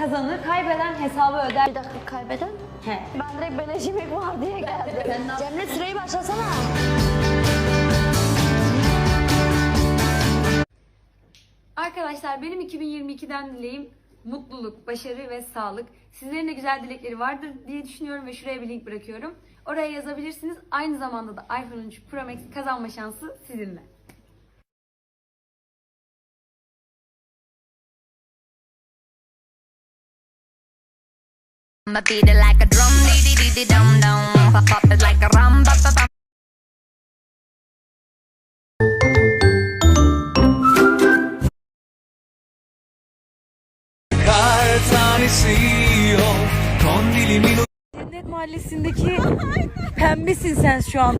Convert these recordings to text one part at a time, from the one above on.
kazanır, kaybeden hesabı öder. Bir dakika kaybeden. He. Ben direkt beleş yemek var diye geldim. Cemre süreyi başlasana. Arkadaşlar benim 2022'den dileğim mutluluk, başarı ve sağlık. Sizlerin de güzel dilekleri vardır diye düşünüyorum ve şuraya bir link bırakıyorum. Oraya yazabilirsiniz. Aynı zamanda da iPhone 13 Pro Max kazanma şansı sizinle. I'ma beat it like a drum, dee dee dee dee dum dum. Pop pop it like a rum, ba bum. Kar Cennet Mahallesi'ndeki pembesin sen şu an.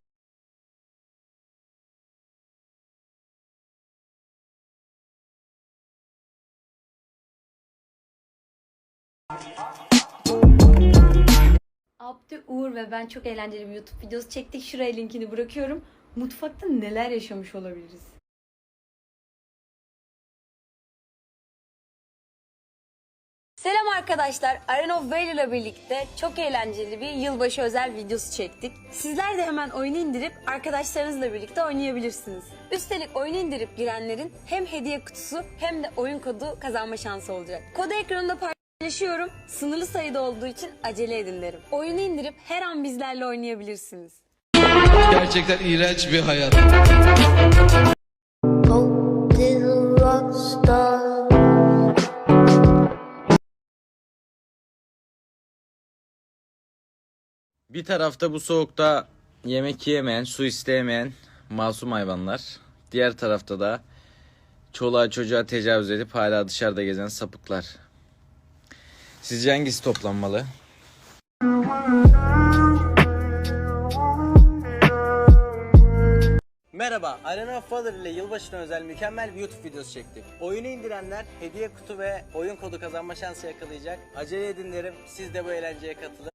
Abdü Uğur ve ben çok eğlenceli bir YouTube videosu çektik. Şuraya linkini bırakıyorum. Mutfakta neler yaşamış olabiliriz? Selam arkadaşlar. Arena of Valor ile birlikte çok eğlenceli bir yılbaşı özel videosu çektik. Sizler de hemen oyunu indirip arkadaşlarınızla birlikte oynayabilirsiniz. Üstelik oyunu indirip girenlerin hem hediye kutusu hem de oyun kodu kazanma şansı olacak. Kodu ekranında paylaşıyorum. Sınırlı sayıda olduğu için acele edin derim. Oyunu indirip her an bizlerle oynayabilirsiniz. Gerçekten iğrenç bir hayat. Bir tarafta bu soğukta yemek yemeyen, su isteyemeyen masum hayvanlar. Diğer tarafta da çoluğa çocuğa tecavüz edip hala dışarıda gezen sapıklar. Sizce hangisi toplanmalı? Merhaba, Arena of Valor ile yılbaşına özel mükemmel bir YouTube videosu çektik. Oyunu indirenler hediye kutu ve oyun kodu kazanma şansı yakalayacak. Acele edin derim, siz de bu eğlenceye katılın.